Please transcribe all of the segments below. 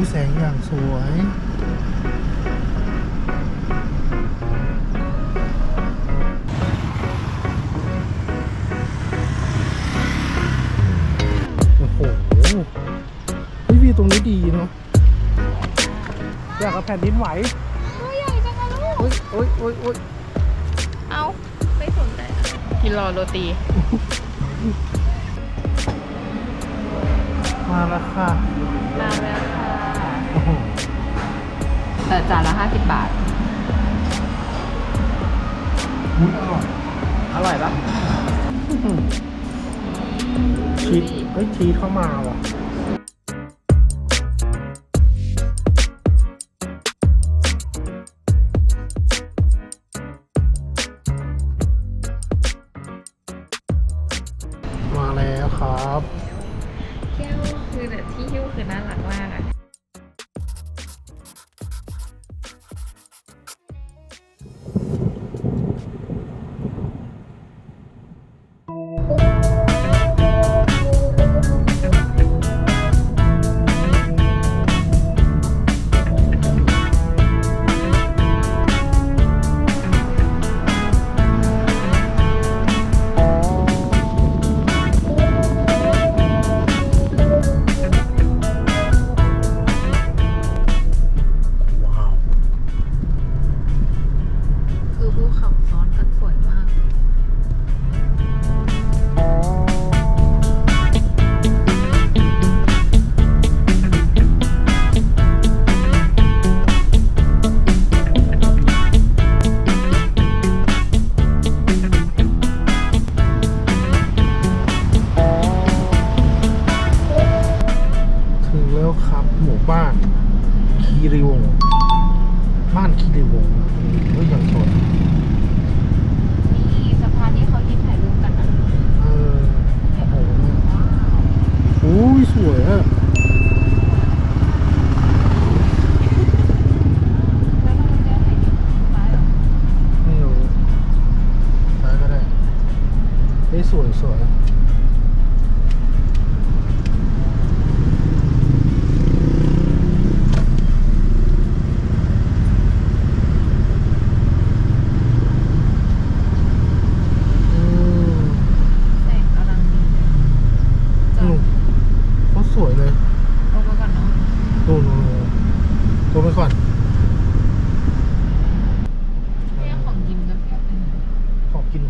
ยแสงอย่างสวย โอ้โหเฮ้ยวิวตรงนี้ดีเนาะอยากกับแผ่นดินไหวตัวใหญ่จังอะลูกโอ้ยโอ้ยโอ้ยโอ้ยเอาไม่สนใจอะกินรอโรตี มาแล้วค่ะ มาแล้วค่ะโอ้โห แต่จานละ50บาท มุ้ยอร่อยอร่อยปะชีสเฮ้ยชีสเข้ามาว่ะ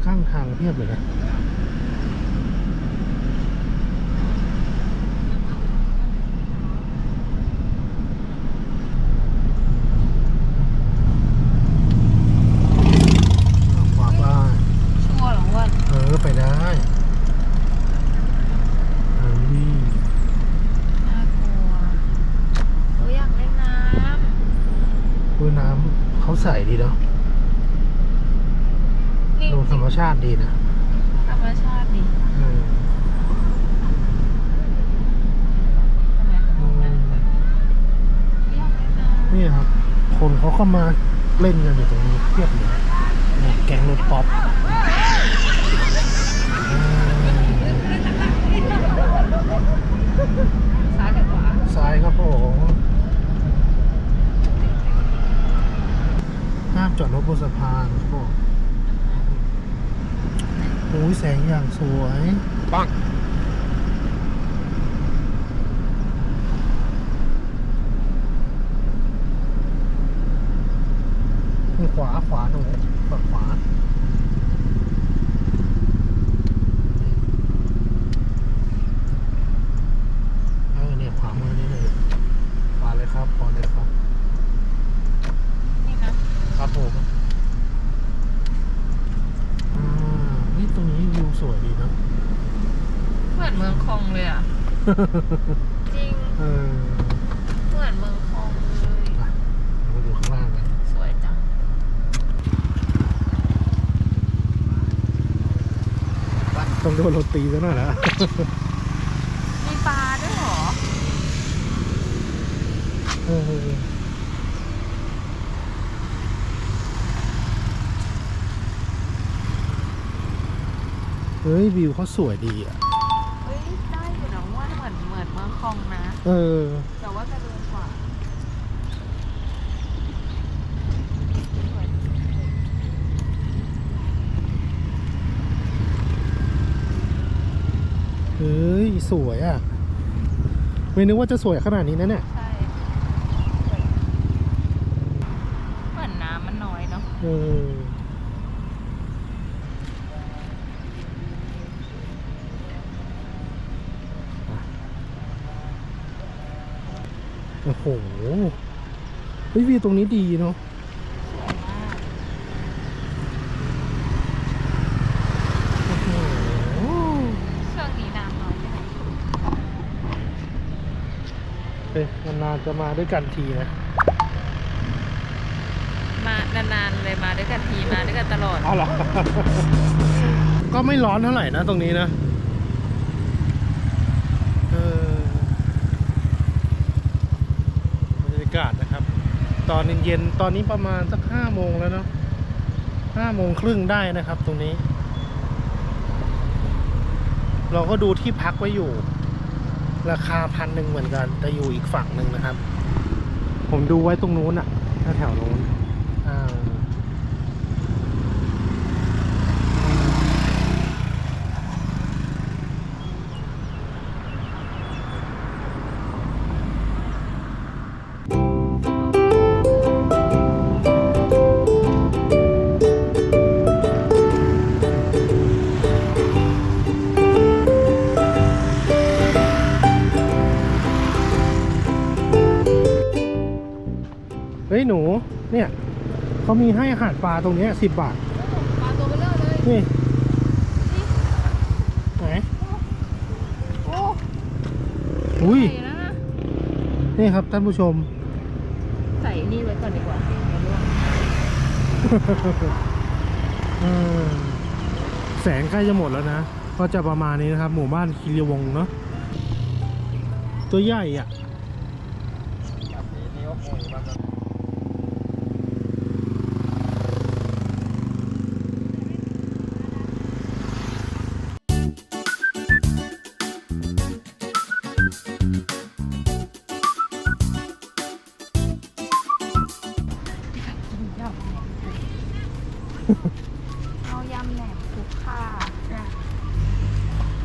ข้างทางเพียบเลยนะ ขวาบ้าน ชัวร์เหรอว่า เออ ไปได้เออนี่ น่ากลัวเอออยากเล่นน้ คือน้ำเขาใสดีเนาะำนี่ ดูธรรมชาติดีนะ ธรรมชาติดิ เออ ทำไม อืม อยากเล่นน้ำ นี่ครับ คนเขาเข้ามาเล่นกันอยู่ตรงนี้เพียบเลยแก๊งรถป๊อปซ้ายหรือขวาซ้ายครับผมห้ามจอดรถบนสะพานครับผมโอ้ยแสงอย่างสวย ปัง ขวาหนูฝั่งขวาเออเนี่ยขวามือนี่เลยขวาเลยครับขวาเลยครับ นี่นะครับผมอ่านี่ตรงนี้วิวสวยดีเนะเหมือนเมืองคองเลยอะ จริง เออ เหมือนเมืองคองเลย ไปเราไปดูข้างล่างกัน สวยจัง ต้อ งโดนโรตีซะหน่อยละมีปลาด้วยเหรอเออเฮ้ย วิวเขาสวยดีอะ เฮ้ย ได้อยู่นะว่าเหมือนเหมือนเมืองคองนะ เออ แต่ว่าจะเดินกว่า สวยอะ ไม่นึกว่าจะสวยขนาดนี้นะเนี่ย ใช่เหมือนน้ำมันน้อยเนาะเออโอ้โหเฮ้ยวิวตรงนี้ดีเนาะ สวยมาก โอ้โห ช่วงนี้น้ำน้อยใช่ไหม เอ้ยนานๆจะมาด้วยกันทีนะ มานานๆเลยมาด้วยกันทีมาด้วยกันตลอดเอาเหรอ ก็ไม่ร้อนเท่าไหร่นะตรงนี้นะเออบรรยากาศนะครับ ตอนเย็นๆตอนนี้ประมาณสักห้าโมงแล้วเนาะห้าโมงครึ่งได้นะครับตรงนี้ เราก็ดูที่พักไว้อยู่ ราคาพันหนึ่งเหมือนกัน แต่อยู่อีกฝั่งหนึ่งนะครับ ผมดูไว้ตรงนู้นอะแถวๆนู้นอ่า เขามีให้อาหารปลาตรงเนี้สิบบาท ปลาตัวเบลอเลยนี่ไหนโอ้อุ้ย ใส่นะนะนี่ครับท่านผู้ชม ใส่นี่ไว้ก่อนดีกว่าเดี๋ยวร่วงเออแสงใกล้จะหมดแล้วนะ ก็จะประมาณนี้นะครับ หมู่บ้านคิริวงศ์เนาะ ตัวใหญ่อะย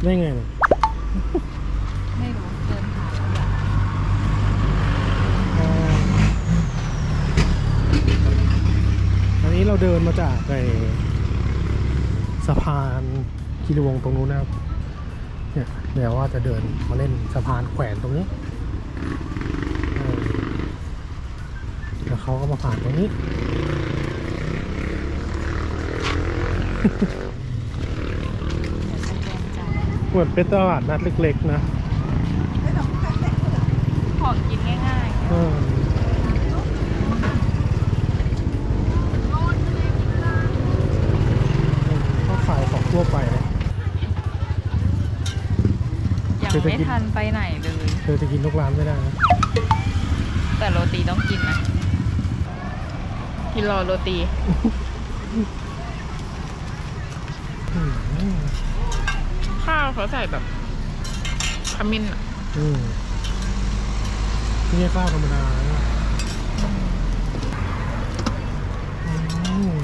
ได้ไงเนี่ยไม่รู้เดินผ่านแล้วอะอ๋ออันนี้เราเดินมาจากไอสะพานคิริวงศ์ตรงนู้นนะครับ เนี่ยเดี๋ยวว่าจะเดินมาเล่นสะพานแขวนตรงนี้เออแล้วเขาก็มาผ่านตรงนี้ เดี๋ยวสแกนจ่าย เห มือนเป็นตลาดนัดเล็กๆนะของกินง่ายเออก็ขายของทั่วไปนะๆยังเศรษฐไม่กิจทันไปไหนเลย เธอจะกินทุกร้านไม่ได้นะแต่โรตีต้องกินนะกินรอโรตี อืม ข้าวเขาใส่แบบขมิ้นอะอืมไม่ใช่ข้าวธรรมดานะอืม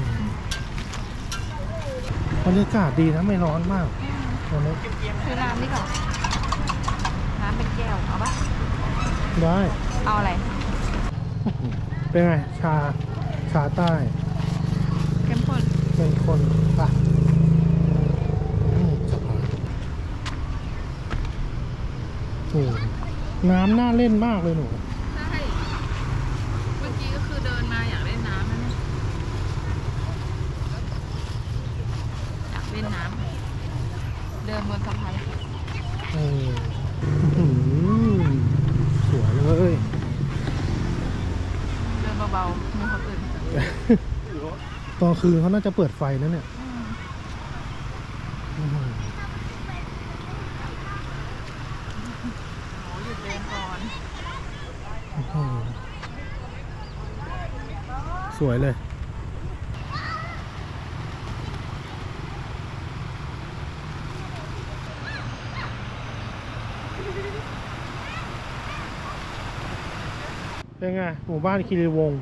บรรยากาศดีนะไม่ร้อนมากตอนนี้คือน้ำนี่ก่อนน้ำเป็นแก้วเอาปะได้ เอาอะไรเป็นไง ชา ชาใต้ เข้มข้นเป็นคนปะอืมสะพานโอ้ น้ำน่าเล่นมากเลยหนูใช่เมื่อกี้ก็คือเดินมาอยากเล่นน้ำนะเนี่ยอยากเล่นน้ำเดินบนสะพานเอออื้อหือสวยเลยเดินเบาๆมีคนอื่นตอนคืนเขาน่าจะเปิดไฟนะเนี่ยอืม อื้อหือ โอ้หยุดเดินก่อน อื้อหือ สวยเลย เป็นไง หมู่บ้านคีรีวงศ์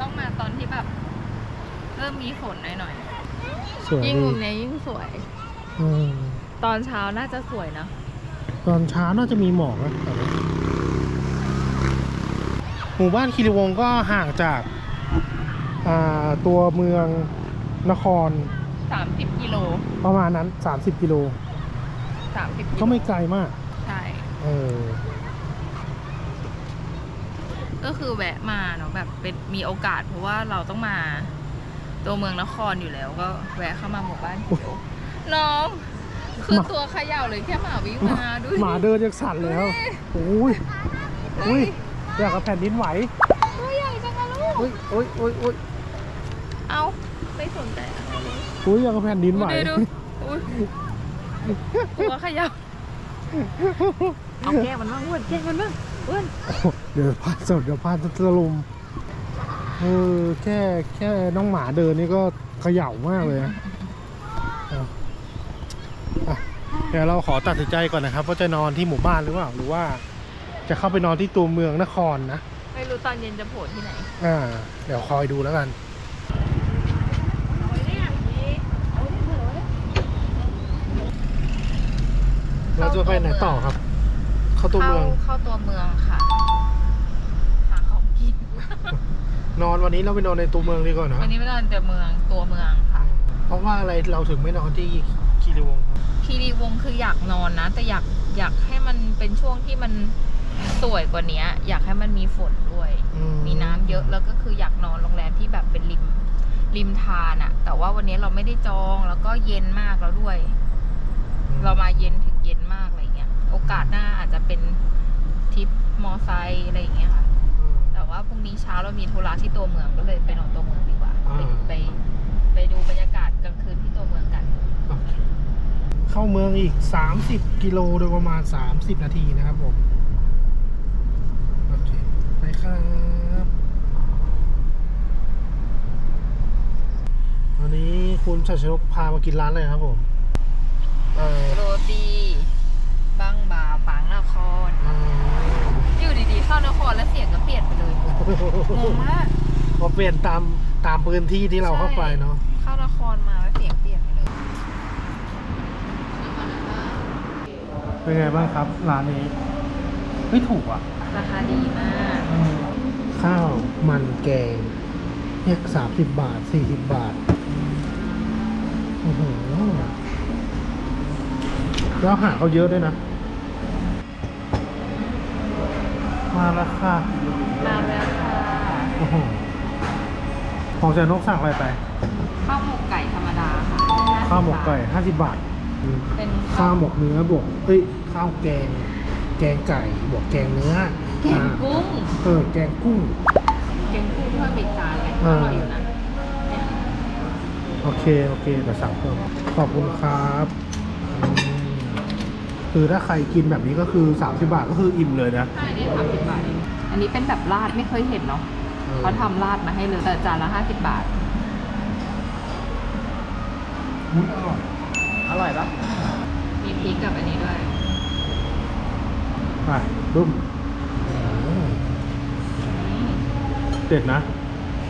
ต้องมาตอนที่แบบ เริ่มมีฝนหน่อยสวยๆ ยิ่งดีมุมเนี้ยยิ่งสวย อืมตอนเช้าน่าจะสวยนะ ตอนเช้าน่าจะมีหมอกนะตอนนี้ หมู่บ้านคีรีวงศ์ก็ห่างจากอ่าตัวเมืองนคร 30 กิโล ประมาณนั้น 30 กิโล 30กิโลก็ไม่ไกลมาก ใช่ เออ ก็คือแวะมาเนาะแบบเป็นมีโอกาสเพราะว่าเราต้องมา ตัวเมืองนครอยู่แล้วก็แวะเข้ามาหมู่บ้านเขียวน้องคือหมาตัวเขย่าเลยแค่หมาวิ่งมาดูหมาเดินยังสั่นเลยครับโอ้ยอุ้ย อยากกับแผ่นดินไหวตัวใหญ่จังอะลูก อุ้ยอุ้ยอุ้ยอุ้ยเอาไม่สนใจอะไรเลยอุ้ยอยากกับแผ่นดินไหวดูดูอุ๊ยตัวเขย่าเอาแก้มันบ้างอ้วนแก้มันบ้างอ้วนโอ้โหเดี๋ยวพาสดเดี๋ยวพาตะลุมเออแค่แค่น้องหมาเดินนี่ก็เขย่ามากเลยนะเอาอะเดี๋ยวเราขอตัดสินใจก่อนนะครับว่าจะนอนที่หมู่บ้านหรือเปล่าหรือว่า จะเข้าไปนอนที่ตัวเมืองนครนะ ไม่รู้ตอนเย็นจะโผล่ที่ไหน อ่า เดี๋ยวคอยดูแล้วกัน เราจะไปไหนต่อครับ เข้าตัวเมือง เข้าตัวเมืองค่ะ หาของกิน นอนวันนี้เราไปนอนในตัวเมืองดีกว่านะวันนี้ไม่นอนแต่เมืองตัวเมืองค่ะ เพราะว่าอะไรเราถึงไม่นอนที่คีรีวงศ์ครับคีรีวงศ์คืออยากนอนนะ แต่อยากอยากให้มันเป็นช่วงที่มัน สวยกว่านี้อยากให้มันมีฝนด้วยอืมีน้ำเยอะแล้วก็คืออยากนอนโรงแรมที่แบบเป็นริมริมทานอะแต่ว่าวันนี้เราไม่ได้จองแล้วก็เย็นมากแล้วด้วย เรามาเย็นถึงเย็นมากอะไรเงี้ย โอกาสหน้าอาจจะเป็นทริปมอไซค์อะไรอย่างเงี้ยค่ะอืมแต่ว่าพรุ่งนี้เช้าเรามีธุระที่ตัวเมืองก็เลยไปนอนตัวเมืองดีกว่าอ่าไปไปไปดูบรรยากาศกลางคืนที่ตัวเมืองกันโอเคเข้าเมืองอีก 30 กิโลโดยประมาณ 30 นาทีนะครับผมโอเค ไปครับ วันนี้คุณชัยชนกพามากินร้านอะไรครับผม เอ่อโรตีบังบาปังนครอืมอยู่ดีๆเข้านครแล้วเสียงก็เปลี่ยนไปเลยงงมากพอเปลี่ยนตามตามพื้นที่ที่เราเข้าไปเนาะ เข้านครมาแล้วเสียงเปลี่ยนไปเลยเป็นไงบ้างครับร้านนี้ไม่ถูกอะ ราคาดีมาก ข้าวมันแกงเนี่ยสามสิบบาทสี่สิบบาทโอ้โหแล้วอาหารเขาเยอะด้วยนะ มาแล้วค่ะมาแล้วค่ะโอ้โหของเจนกสั่งอะไรไป ข้าวหมกไก่ธรรมดาค่ะข้าวหมกไก่ห้าสิบบาท เป็นข้าวหมกเนื้อบวกเอ้ยข้าวแกง แกงไก่บวกแกงเนื้อ แกงอ่ากุ้งเออแกงกุ้งแกงกุ้งเพิ่มอีกจานไงเอออร่อยอยู่นะเนี่ยโอเค โอเคเดี๋ยวสั่งเพิ่มขอบคุณครับอืมคือถ้าใครกินแบบนี้ก็คือ 30 บาทก็คืออิ่มเลยนะ ใช่นี่สามสิบบาทเองอันนี้เป็นแบบราดไม่เคยเห็นเนาะเออเขาทำราดมาให้เลยแต่จานละห้าสิบบาทอุ๊ยอร่อย อร่อยปะมีพริกกับอันนี้ด้วย ไปดุ้มอืม เด็ดนะ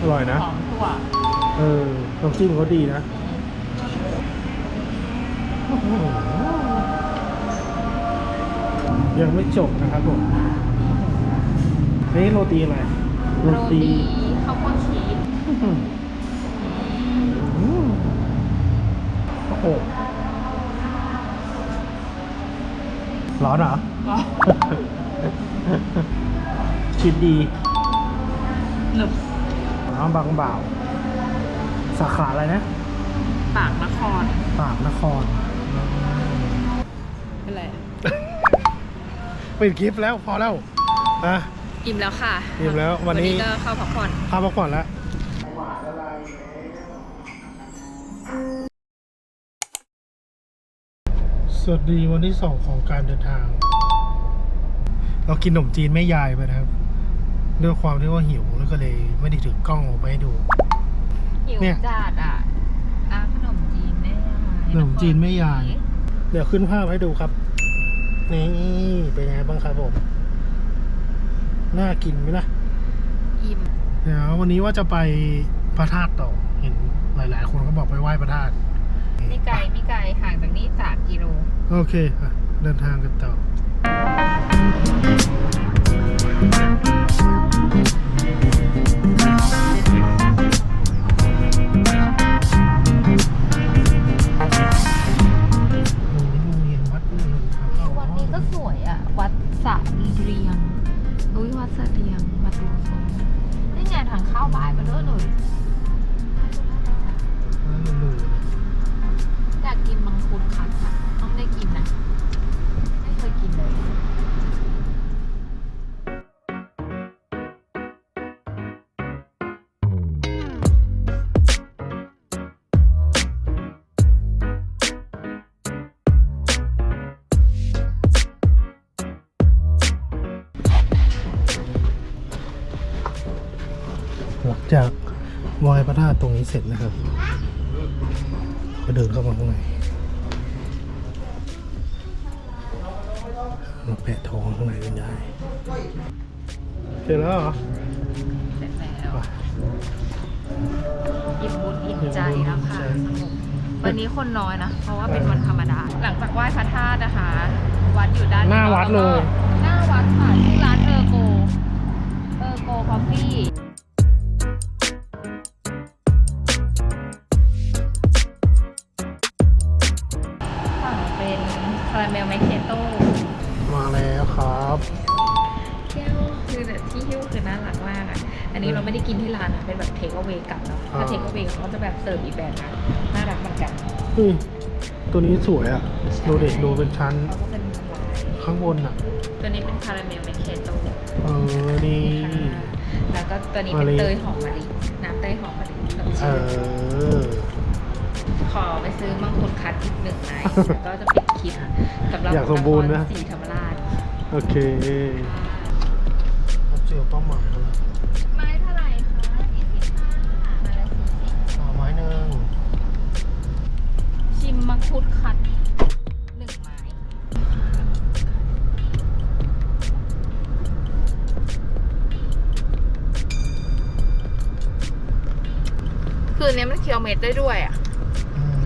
อร่อยนะ หอมถั่วเออน้ำจิ้มเขาดีนะโอ้โหยังไม่จบนะครับผมนี่โรตีอะไร โรตีข้าวโพดชีสอื้อหืออืมโอ้โหร้อนเหรอชิดดี หนึบน้องบางบ่าว สาขาอะไรนะ ปากนคร ปากนคร เป็นไรเป็นคลิปแล้วพอแล้วนะอิ่มแล้วค่ะอิ่มแล้ววันนี้ ก็เข้าพักผ่อนพาพักผ่อนแล้วสวัสดีวันที่สองของการเดินทาง เรากินขนมจีนแม่ยายไปนะครับ ด้วยความที่ว่าหิวแล้วก็เลยไม่ได้ถือกล้องออกมาให้ดู หิวเนี่ย จัดอะอะขนมจีนแม่ยายขนมจีนแม่ยาย เดี๋ยวขึ้นภาพให้ดูครับ นี่เป็นไงบ้างครับผม น่ากินไหมล่ะ อิ่มเดี๋ยววันนี้ว่าจะไปพระธาตุต่อ เห็นหลายๆ คนก็บอกไปไหว้พระธาตุไม่ไกลไม่ไกลห่างจากนี้สามกิโล โอเคอะเดินทางกันต่อ โระธาตุตรงนี้เสร็จนะครับ ก็เดินเข้ามาข้างในมาแปะทองข้างในกันได้เสร็จแล้วเหรอเสร็จแล้วไปอิ่มบุญอิ่มใจแล้วค่ะอิ่มบุญอิ่มใจสงบวันนี้คนน้อยนะ เพราะว่าเป็นวันธรรมดา หลังจากไหว้พระธาตุนะคะ วัดอยู่ด้านหน้าวัดเลย เขาก็จะแบบเสิร์ฟอีกแบบนะน่ารักเหมือนกันอุ้ยตัวนี้สวยอะดูเด็กดูเป็นชั้นเขาก็เป็นลายข้างบนอะ ตัวนี้เป็นคาราเมลแมคเคโต้เออนี่ แล้วก็ตัวนี้เป็นมะลิ เตยหอมมะลิน้ำเตยหอมมะลิสดเอชื่นอขอไปซื้อมังคุดคัดอีกหนึ่งไม้แล้วก็จะปิดคลิปสำหรับอยากสมบูรณ์นะคสีธรรมราช โอเคครับเจอเป้าหมายแล้วไม้เท่าไหร่ มมังคุดคัดหนึ่งไม้คืออนเนี้ยมันเคียวเม็ดได้ด้วยอะอืม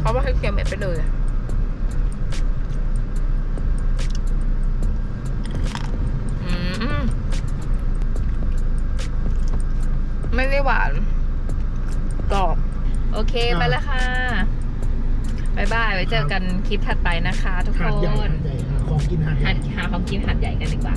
เขาว่าให้เคียวเม็ดไปเลยอะอืมไม่ได้หวานกรอบ โอเค ไปแล้วค่ะ บายบายไว้เจอกันคลิปถัดไปนะคะ ทุกคหาดใหญ่นหาดใหญ่หาของกินหาดใหหาญ่หาของกินหาดใหญ่กันดีกว่า